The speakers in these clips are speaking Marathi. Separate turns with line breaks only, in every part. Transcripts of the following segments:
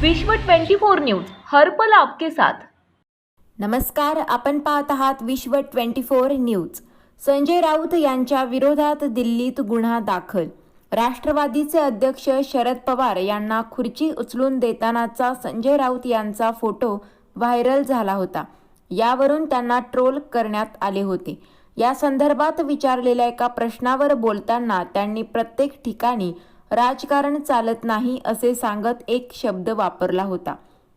विश्व 24 न्यूज हर्पल आपके साथ.
नमस्कार आपण पाहत आहात विश्व 24 न्यूज. संजय राऊत यांच्या विरोधात दिल्लीत गुन्हा दाखल. राष्ट्रवादीचे अध्यक्ष शरद पवार यांना खुर्ची उचलून देतानाचा संजय राऊत यांचा फोटो व्हायरल झाला होता. यावरून त्यांना ट्रोल करण्यात आले होते. या संदर्भात विचारलेल्या एका प्रश्नावर बोलताना त्यांनी प्रत्येक ठिकाणी राजकारण चालत नाही असे सांगत एक शब्द वापरला होता.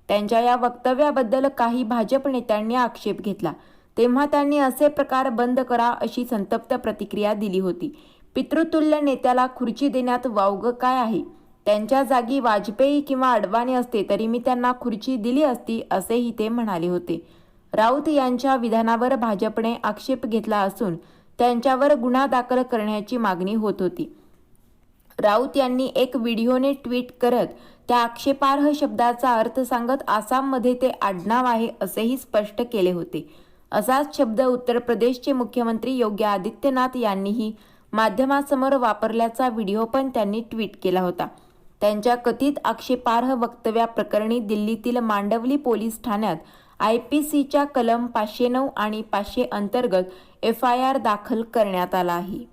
त्यांच्या या वक्तव्याबद्दल काही भाजप नेत्यांनी आक्षेप घेतला. तेव्हा त्यांनी असे प्रकार बंद करा अशी संतप्त प्रतिक्रिया दिली होती. पितृतुल्य नेत्याला खुर्ची देण्यात वावग काय आहे? त्यांच्या जागी वाजपेयी किंवा अडवाणी असते तरी मी त्यांना खुर्ची दिली असती असेही ते म्हणाले होते. राऊत यांच्या विधानावर भाजपने आक्षेप घेतला असून त्यांच्यावर गुन्हा दाखल करण्याची मागणी होत होती. राऊत यांनी एक व्हिडिओने ट्विट करत त्या आक्षेपार्ह शब्दाचा अर्थ सांगत आसाममध्ये ते आडनाव आहे असेही स्पष्ट केले होते. असाच शब्द उत्तर प्रदेशचे मुख्यमंत्री योगी आदित्यनाथ यांनीही माध्यमासमोर वापरल्याचा व्हिडिओ पण त्यांनी ट्विट केला होता. त्यांच्या कथित आक्षेपार्ह वक्तव्याप्रकरणी दिल्लीतील मांडवली पोलीस ठाण्यात आय पी सीच्या कलम पाचशे नऊ आणि पाचशे अंतर्गत एफ आय आर दाखल करण्यात आला आहे.